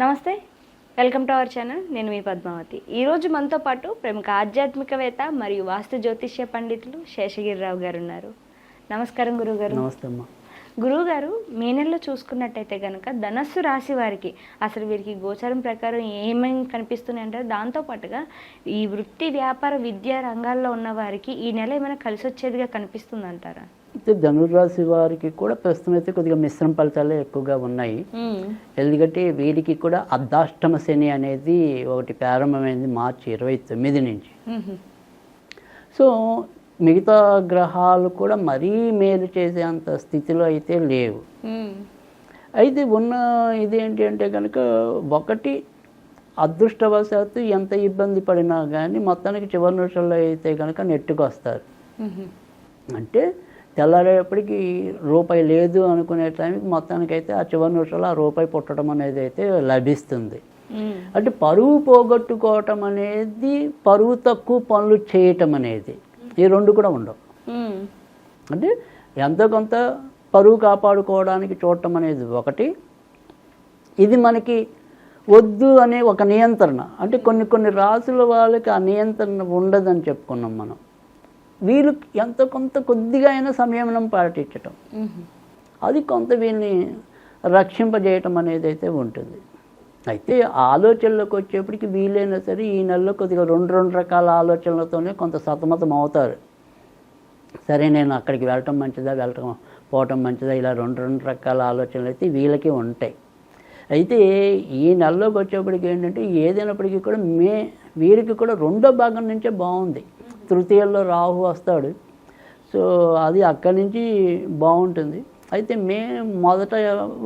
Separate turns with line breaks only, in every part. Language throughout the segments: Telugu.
నమస్తే. వెల్కమ్ టు అవర్ ఛానల్ నేను మీ పద్మావతి. ఈరోజు మనతో పాటు ప్రముఖ ఆధ్యాత్మికవేత్త మరియు వాస్తు జ్యోతిష్య పండితులు శేషగిరిరావు గారు ఉన్నారు. నమస్కారం గురుగారు
నమస్తే అమ్మా.
గురువుగారు మే నెలలో చూసుకున్నట్టయితే కనుక ధనస్సు రాశి వారికి అసలు వీరికి గోచారం ప్రకారం ఏమేమి కనిపిస్తున్నాయి అంటే దాంతో పాటుగా ఈ వృత్తి వ్యాపార విద్యా రంగాల్లో ఉన్న వారికి ఈ నెల ఏమైనా కలిసి వచ్చేదిగా కనిపిస్తుంది అంటారా
అయితే ధనుర్రాశి వారికి కూడా ప్రస్తుతం అయితే కొద్దిగా మిశ్రమ ఫలితాలే ఎక్కువగా ఉన్నాయి. ఎందుకంటే వీరికి కూడా అర్ధాష్టమ శని అనేది ఒకటి ప్రారంభమైంది మార్చి ఇరవై తొమ్మిది నుంచి. సో మిగతా గ్రహాలు కూడా మరీ మేలు చేసేంత స్థితిలో అయితే లేవు. అయితే ఉన్న ఇది ఏంటి అంటే కనుక ఒకటి అదృష్టవశాత్తు ఎంత ఇబ్బంది పడినా కానీ మొత్తానికి చివరి నిమిషంలో అయితే కనుక నెట్టుకొస్తారు. అంటే తెల్లారేపటికి రూపాయి లేదు అనుకునే టైంకి మొత్తానికైతే ఆ చివరి నిమిషంలో ఆ రూపాయి పుట్టడం అనేది అయితే లభిస్తుంది. అంటే పరువు పోగొట్టుకోవటం అనేది పరువు తక్కువ పనులు చేయటం అనేది ఈ రెండు కూడా ఉండవు. అంటే ఎంతో కొంత పరువు కాపాడుకోవడానికి చూడటం అనేది ఒకటి. ఇది మనకి వద్దు అనే ఒక నియంత్రణ. అంటే కొన్ని కొన్ని రాసుల వాళ్ళకి ఆ నియంత్రణ ఉండదని చెప్పుకున్నాం మనం. వీళ్ళు ఎంతో కొంత కొద్దిగా అయినా సంయమనం పాటించటం. అది కొంత వీళ్ళని రక్షింపజేయటం అనేది అయితే ఉంటుంది. అయితే ఆలోచనలోకి వచ్చేప్పటికి వీలైనా సరే ఈ నెలలో కొద్దిగా రెండు రెండు రకాల ఆలోచనలతోనే కొంత సతమతం అవుతారు. సరే నేను అక్కడికి వెళ్ళటం మంచిదా వెళ్ళటం పోవటం మంచిదా ఇలా రెండు రెండు రకాల ఆలోచనలు అయితే వీళ్ళకి ఉంటాయి. అయితే ఈ నెలలోకి వచ్చేప్పటికి ఏంటంటే ఏదైనప్పటికీ కూడా మే వీరికి కూడా రెండో భాగం నుంచే బాగుంది. తృతీయంలో రాహు వస్తాడు. సో అది అక్కడి నుంచి బాగుంటుంది. అయితే మే మొదట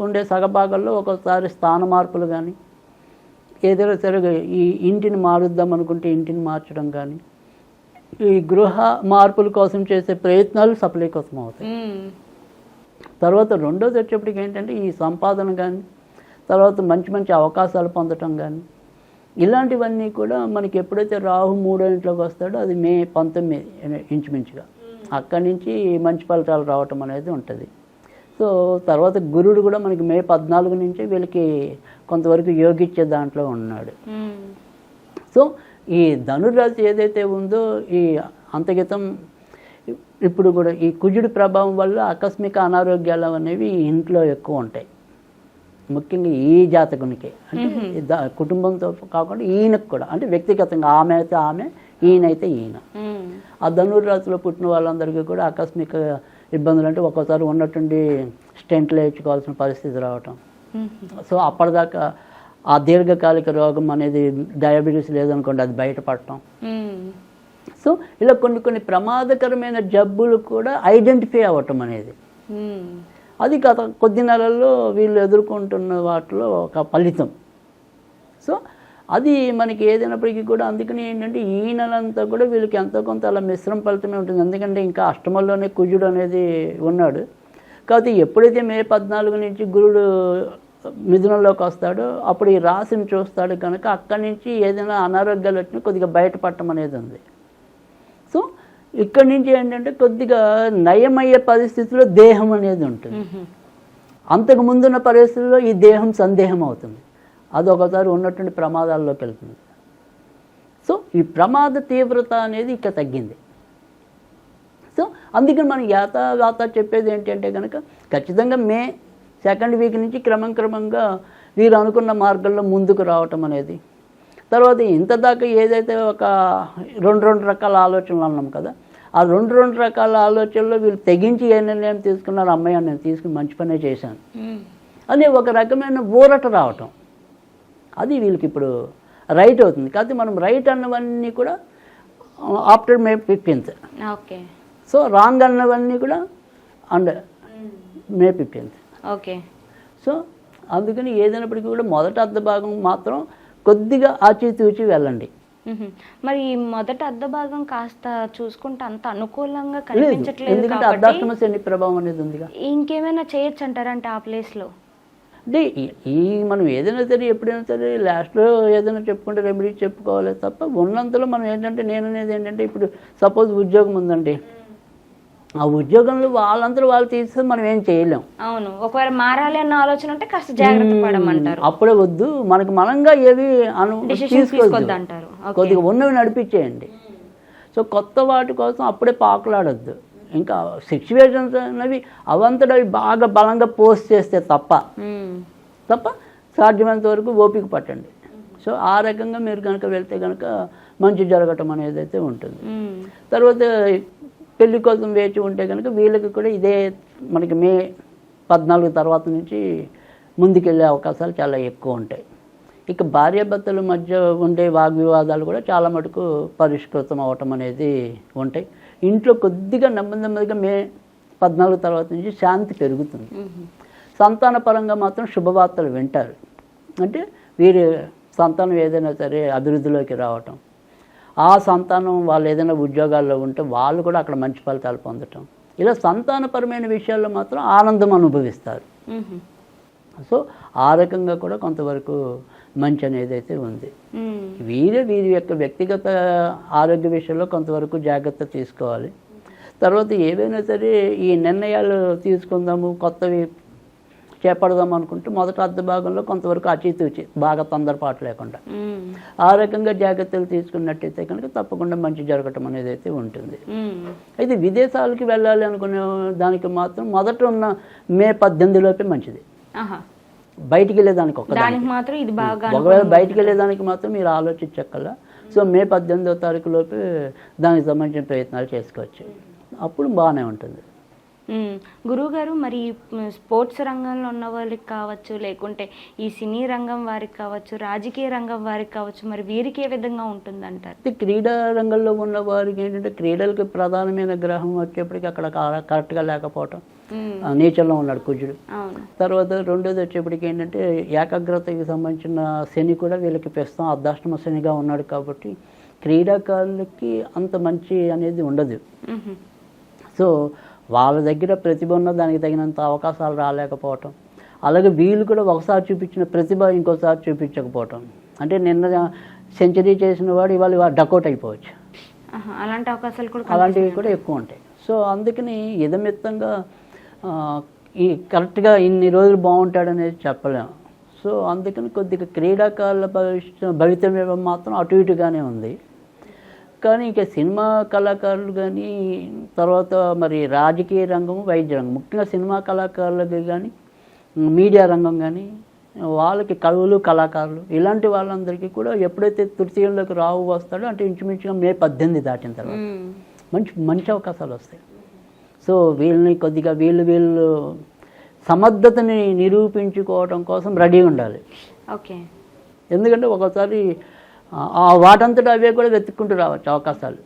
ఉండే సగభాగంలో ఒక్కోసారి స్థాన మార్పులు కానీ ఏదైనా సరే ఈ ఇంటిని మారుద్దాం అనుకుంటే ఇంటిని మార్చడం కానీ ఈ గృహ మార్పుల కోసం చేసే ప్రయత్నాలు సఫలీకృతం అవుతాయి. తర్వాత రెండోది వచ్చేప్పటికి ఏంటంటే ఈ సంపాదన కానీ తర్వాత మంచి మంచి అవకాశాలు పొందటం కానీ ఇలాంటివన్నీ కూడా మనకి ఎప్పుడైతే రాహు మూడో ఇంట్లోకి వస్తాడో అది మే పంతొమ్మిది ఇంచుమించుగా. అక్కడి నుంచి మంచి ఫలితాలు రావటం అనేది ఉంటుంది. సో తర్వాత గురుడు కూడా మనకి మే పద్నాలుగు నుంచి వీళ్ళకి కొంతవరకు యోగిచ్చే దాంట్లో ఉన్నాడు. సో ఈ ధనురాశి ఏదైతే ఉందో ఈ అంతగితం ఇప్పుడు కూడా ఈ కుజుడి ప్రభావం వల్ల ఆకస్మిక అనారోగ్యాలు అనేవి ఇంట్లో ఎక్కువ ఉంటాయి. ముఖ్యంగా ఈ జాతకునికి. అంటే కుటుంబంతో కాకుండా ఈయనకు కూడా. అంటే వ్యక్తిగతంగా ఆమె అయితే ఆమె ఈయన. అయితే ఈయన ఆ ధనుర్రాశిలో పుట్టిన వాళ్ళందరికీ కూడా ఆకస్మిక ఇబ్బందులు అంటే ఒక్కోసారి ఉన్నట్టుండి స్టెంట్లు వేయించుకోవాల్సిన పరిస్థితి రావటం. సో అప్పటిదాకా ఆ దీర్ఘకాలిక రోగం అనేది డయాబెటీస్ లేదనుకోండి అది బయటపడటం. సో ఇలా కొన్ని కొన్ని ప్రమాదకరమైన జబ్బులు కూడా ఐడెంటిఫై అవ్వటం అనేది. అది గత కొద్ది నెలల్లో వీళ్ళు ఎదుర్కొంటున్న వాటిలో ఒక ఫలితం. సో అది మనకి ఏదైనప్పటికీ కూడా అందుకని ఏంటంటే ఈ నెలంతా కూడా వీళ్ళకి ఎంతో కొంత అలా మిశ్రమ ఫలితమే ఉంటుంది. ఎందుకంటే ఇంకా అష్టమంలోనే కుజుడు అనేది ఉన్నాడు. కాకపోతే ఎప్పుడైతే మే పద్నాలుగు నుంచి గురుడు మిథునంలోకి వస్తాడో అప్పుడు ఈ రాశిని చూస్తాడు కనుక అక్కడి నుంచి ఏదైనా అనారోగ్యాలు వచ్చినా కొద్దిగా బయటపడటం అనేది ఉంది. ఇక్కడి నుంచి ఏంటంటే కొద్దిగా నయమయ్యే పరిస్థితిలో దేహం అనేది ఉంటుంది. అంతకు ముందున్న పరిస్థితుల్లో ఈ దేహం సందేహం అవుతుంది. అది ఒకసారి ఉన్నటువంటి ప్రమాదాల్లోకి వెళ్తుంది. సో ఈ ప్రమాద తీవ్రత అనేది ఇక తగ్గింది. సో అందుకని మనం యాత వాత చెప్పేది ఏంటంటే కనుక ఖచ్చితంగా మే సెకండ్ వీక్ నుంచి క్రమం క్రమంగా వీరు అనుకున్న మార్గంలో ముందుకు రావటం అనేది తర్వాత ఇంత దాకా ఏదైతే ఒక రెండు రెండు రకాల ఆలోచనలు అన్నాం కదా ఆ రెండు రెండు రకాల ఆలోచనలో వీళ్ళు తెగించి ఏ నిర్ణయం తీసుకున్నారు? అమ్మాయి నేను తీసుకుని మంచి పనే చేశాను. అనే ఒక రకమైన ఊరట రావటం. అది వీళ్ళకి ఇప్పుడు రైట్ అవుతుంది. కాకపోతే మనం రైట్ అన్నవన్నీ కూడా after May fifteenth.
Okay.
So wrong అన్నవన్నీ కూడా and May fifteenth.
Okay.
So అందుకని ఏదైనప్పటికీ కూడా మొదట అర్ధ భాగం మాత్రం కొద్దిగా ఆచితూచి వెళ్ళండి.
మరి మొదట అర్ధ భాగం కాస్త చూసుకుంటే అంత అనుకూలంగా
లేదు
కనిపించట్లేదు
అర్ధాష్టమ శని ప్రభావం అనేది ఉందిగా.
ఇంకేమైనా చేయొచ్చు అంటారంటే ఆ ప్లేస్లో?
అంటే ఈ- మనం ఏదైనా సరే ఎప్పుడైనా సరే లాస్ట్లో ఏదైనా చెప్పుకుంటే రెమెడీ చెప్పుకోవాలి తప్ప ఉన్నంతలో మనం ఏంటంటే నేను అనేది ఏంటంటే ఇప్పుడు సపోజ్ ఉద్యోగం ఉందండి. ఆ ఉద్యోగంలో వాళ్ళందరూ వాళ్ళు తీస్తే మనం ఏం చేయలేం.
అవును. ఒకవేళ మారాలి అన్న ఆలోచన ఉంటే కాస్త జాగ్రత్త పడమంటారు.
అప్పుడే వద్దు. మనకి మనంగా ఏవి అను తీసుకోవద్దు.
అంటారు.
కొద్దిగా ఉన్నవి నడిపించేయండి. సో కొత్త వాటి కోసం అప్పుడే పాకులాడొద్దు. ఇంకా సిచ్యువేషన్స్ అనేవి అవంతట అవి బాగా బలంగా పోస్ట్ చేస్తే తప్ప. తప్ప సాధ్యమైనంత వరకు ఓపిక పట్టండి. సో ఆ రకంగా మీరు కనుక వెళ్తే కనుక మంచి జరగటం అనేది అయితే ఉంటుంది. తర్వాత పెళ్ళి కోసం వేచి ఉంటే కనుక వీళ్ళకి కూడా ఇదే మనకి మే పద్నాలుగు తర్వాత నుంచి ముందుకెళ్ళే అవకాశాలు చాలా ఎక్కువ ఉంటాయి. ఇక భార్యాభర్తల మధ్య ఉండే వాగ్వివాదాలు కూడా చాలా మటుకు పరిష్కృతం అవటం అనేది ఉంటాయి. ఇంట్లో కొద్దిగా నెమ్మది నెమ్మదిగా మే పద్నాలుగు తర్వాత నుంచి శాంతి పెరుగుతుంది. సంతాన పరంగా మాత్రం శుభవార్తలు వింటారు. అంటే వీరి సంతానం ఏదైనా సరే అభివృద్ధిలోకి రావటం ఆ సంతానం వాళ్ళు ఏదైనా ఉద్యోగాల్లో ఉంటే వాళ్ళు కూడా అక్కడ మంచి ఫలితాలు పొందటం ఇలా సంతానపరమైన విషయాల్లో మాత్రం ఆనందం అనుభవిస్తారు. సో ఆ రకంగా కూడా కొంతవరకు మంచి అనేది అయితే ఉంది. వీరే వీరి యొక్క వ్యక్తిగత ఆరోగ్య విషయంలో కొంతవరకు జాగ్రత్త తీసుకోవాలి తర్వాత ఏవైనా సరే ఈ నిర్ణయాలు తీసుకుందాము కొత్తవి చేపడదాం అనుకుంటే మొదట అర్ధ భాగంలో కొంతవరకు అచితూచి బాగా తొందరపాటు లేకుండా. ఆ రకంగా జాగ్రత్తలు తీసుకున్నట్టయితే కనుక తప్పకుండా మంచి జరగటం అనేది అయితే ఉంటుంది. అయితే విదేశాలకి వెళ్ళాలి అనుకునే దానికి మాత్రం మొదట ఉన్న మే పద్దెనిమిదిలోపే మంచిది. బయటికి వెళ్ళేదానికి ఒక
దానికి మాత్రం ఇది బాగా
ఒకవేళ బయటికి వెళ్ళేదానికి మాత్రం మీరు ఆలోచించక్కల్లా సో మే పద్దెనిమిదో తారీఖు లోపు దానికి సంబంధించిన ప్రయత్నాలు చేసుకోవచ్చు. అప్పుడు బాగానే ఉంటుంది.
గురువుగారు మరి స్పోర్ట్స్ రంగంలో ఉన్న వాళ్ళకి కావచ్చు లేకుంటే ఈ సినీ రంగం వారికి కావచ్చు రాజకీయ రంగం వారికి కావచ్చు మరి వీరికి ఏ విధంగా ఉంటుందంటారు?
క్రీడా రంగంలో ఉన్న వారికి ఏంటంటే క్రీడలకు ప్రధానమైన గ్రహం వచ్చేప్పటికి అక్కడ కరెక్ట్గా లేకపోవటం. నేచర్లో ఉన్నాడు కుజుడు. తర్వాత రెండోది వచ్చేప్పటికి ఏంటంటే ఏకాగ్రతకి సంబంధించిన శని కూడా వీళ్ళకి ప్రస్తుతం అర్ధాష్టమ శనిగా ఉన్నాడు కాబట్టి క్రీడాకారులకి అంత మంచి అనేది ఉండదు. సో వాళ్ళ దగ్గర ప్రతిభ ఉన్న దానికి తగినంత అవకాశాలు రాలేకపోవటం. అలాగే వీళ్ళు కూడా ఒకసారి చూపించిన ప్రతిభ ఇంకోసారి చూపించకపోవటం. అంటే నిన్న సెంచరీ చేసిన వాడు ఇవాళ డకౌట్ అయిపోవచ్చు.
అలాంటి అవకాశాలు కూడా
అలాంటివి కూడా ఎక్కువ ఉంటాయి. సో అందుకని ఇదమిత్తంగా ఈ కరెక్ట్గా ఇన్ని రోజులు బాగుంటాడనేది చెప్పలేము సో అందుకని కొద్దిగా క్రీడాకారుల భవిష్య భవితవ్యం మాత్రం అటు ఇటుగానే ఉంది. కానీ ఇక సినిమా కళాకారులు కానీ తర్వాత మరి రాజకీయ రంగం వైద్య రంగం ముఖ్యంగా సినిమా కళాకారులకి కానీ మీడియా రంగం కానీ వాళ్ళకి కవులు కళాకారులు ఇలాంటి వాళ్ళందరికీ కూడా ఎప్పుడైతే తృతీయంలోకి రావు వస్తాడో అంటే ఇంచుమించుగా మే పద్దెనిమిది దాటిన తర్వాత. మంచి మంచి అవకాశాలు వస్తాయి. సో వీళ్ళని కొద్దిగా వీళ్ళు వీళ్ళు సమర్థతని నిరూపించుకోవడం కోసం రెడీ ఉండాలి.
ఓకే.
ఎందుకంటే ఒకసారి ఆ- వాటంతటా అవే కూడా వెతుక్కుంటూ రావచ్చు అవకాశాలు.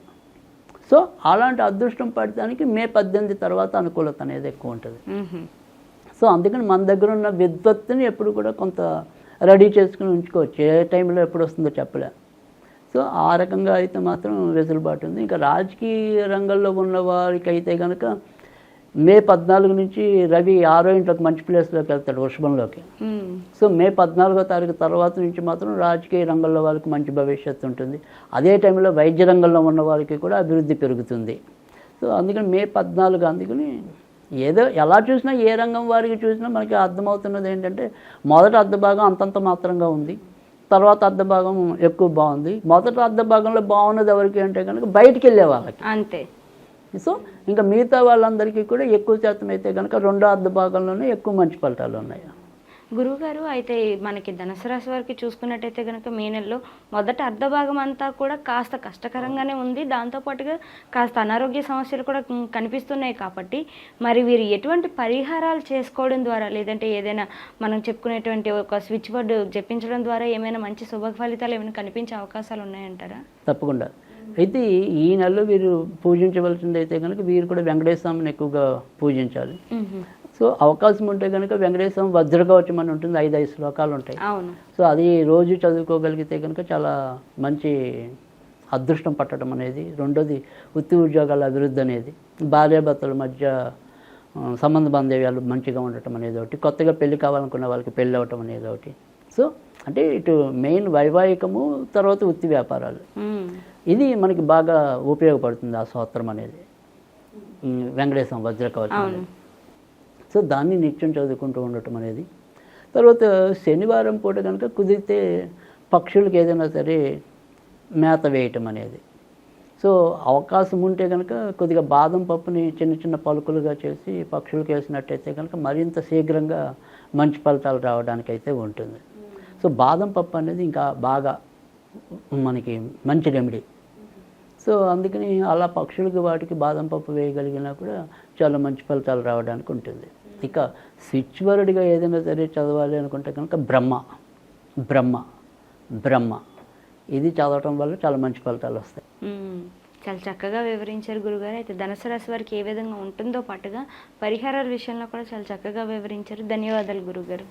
సో అలాంటి అదృష్టం పడటానికి మే పద్దెనిమిది తర్వాత అనుకూలత అనేది ఎక్కువ ఉంటుంది. సో అందుకని మన దగ్గర ఉన్న విద్వత్తుని ఎప్పుడు కూడా కొంత రెడీ చేసుకుని ఉంచుకోవచ్చు. ఏ టైంలో ఎప్పుడు వస్తుందో చెప్పలే. సో ఆ రకంగా అయితే మాత్రం వెసులుబాటు ఉంది. ఇంకా రాజకీయ రంగంలో ఉన్న వారికి అయితే కనుక మే పద్నాలుగు నుంచి రవి ఆరో ఇంట్లోకి మంచి ప్లేస్లోకి వెళ్తాడు వృషభంలోకి. సో మే పద్నాలుగో తారీఖు తర్వాత నుంచి మాత్రం రాజకీయ రంగంలో వాళ్ళకి మంచి భవిష్యత్తు ఉంటుంది. అదే టైంలో వైద్య రంగంలో ఉన్న వాళ్ళకి కూడా అభివృద్ధి పెరుగుతుంది. సో అందుకని మే పద్నాలుగు అందుకని ఏదో ఎలా చూసినా ఏ రంగం వారికి చూసినా మనకి అర్థమవుతున్నది ఏంటంటే మొదట అర్ధ భాగం అంతంత మాత్రంగా ఉంది. తర్వాత అర్ధ భాగం ఎక్కువ బాగుంది. మొదట అర్ధ భాగంలో బాగున్నది ఎవరికి అంటే కనుక బయటికి వెళ్ళే వాళ్ళకి.
అంతే.
సో ఇంకా మిగతా వాళ్ళందరికీ కూడా ఎక్కువ శాతం అయితే కనుక రెండో అర్ధ భాగంలోనే ఎక్కువ మంచి ఫలితాలు ఉన్నాయి.
గురువుగారు అయితే మనకి ధనుసు రాశి వారికి చూసుకున్నట్టయితే కనుక మే నెలలో మొదట అర్ధ భాగం అంతా కూడా కాస్త కష్టకరంగానే ఉంది. దాంతోపాటుగా కాస్త అనారోగ్య సమస్యలు కూడా కనిపిస్తున్నాయి కాబట్టి మరి వీరు ఎటువంటి పరిహారాలు చేసుకోవడం ద్వారా లేదంటే ఏదైనా మనం చెప్పుకునేటువంటి ఒక స్విచ్ బోర్డు జపించడం ద్వారా ఏమైనా మంచి శుభ ఫలితాలు ఏమైనా కనిపించే అవకాశాలు ఉన్నాయంటారా?
తప్పకుండా. అయితే ఈ నెలలో వీరు పూజించవలసింది అయితే కనుక వీరు కూడా వెంకటేశ్వర స్వామిని ఎక్కువగా పూజించాలి. సో అవకాశం ఉంటే కనుక వెంకటేశ్వర స్వామి వజ్రకవచం అని ఉంటుంది ఐదు ఐదు శ్లోకాలు ఉంటాయి. సో అది రోజు చదువుకోగలిగితే కనుక చాలా మంచి అదృష్టం పట్టడం అనేది. రెండోది వృత్తి ఉద్యోగాల అభివృద్ధి అనేది. భార్యాభర్తల మధ్య సంబంధ బాంధవ్యాలు మంచిగా ఉండటం అనేది ఒకటి. కొత్తగా పెళ్ళి కావాలనుకున్న వాళ్ళకి పెళ్ళి అవ్వటం అనేది ఒకటి. సో అంటే ఇటు మెయిన్ వైవాహికము తర్వాత వృత్తి వ్యాపారాలు. ఇది మనకి బాగా ఉపయోగపడుతుంది ఆ స్తోత్రం అనేది. ఉమ్, వెంకటేశ్వరం వజ్రకవచం. సో దాన్ని నిత్యం చదువుకుంటూ ఉండటం అనేది. తర్వాత శనివారం పూట కనుక కుదిరితే పక్షులకు ఏదైనా సరే మేత వేయటం అనేది. సో అవకాశం ఉంటే కనుక కొద్దిగా బాదం పప్పుని చిన్న చిన్న పలుకులుగా చేసి పక్షులకు వేసినట్టయితే కనుక మరింత శీఘ్రంగా మంచి ఫలితాలు రావడానికి అయితే ఉంటుంది. సో బాదం పప్పు అనేది ఇంకా బాగా మనకి మంచి రెమెడీ. సో అందుకని అలా పక్షులకి వాటికి బాదం పప్పు వేయగలిగినా కూడా చాలా మంచి ఫలితాలు రావడానికి ఉంటుంది. ఇక స్విచ్వరుడిగా ఏదైనా సరే చదవాలి అనుకుంటే కనుక బ్రహ్మ బ్రహ్మ బ్రహ్మ. ఇది చదవటం వల్ల చాలా మంచి ఫలితాలు వస్తాయి.
చాలా చక్కగా వివరించారు గురుగారు. అయితే ధనుసు రాశి వారికి ఏ విధంగా ఉంటుందో పాటుగా పరిహారాల విషయంలో కూడా చాలా చక్కగా వివరించారు. ధన్యవాదాలు గురుగారు.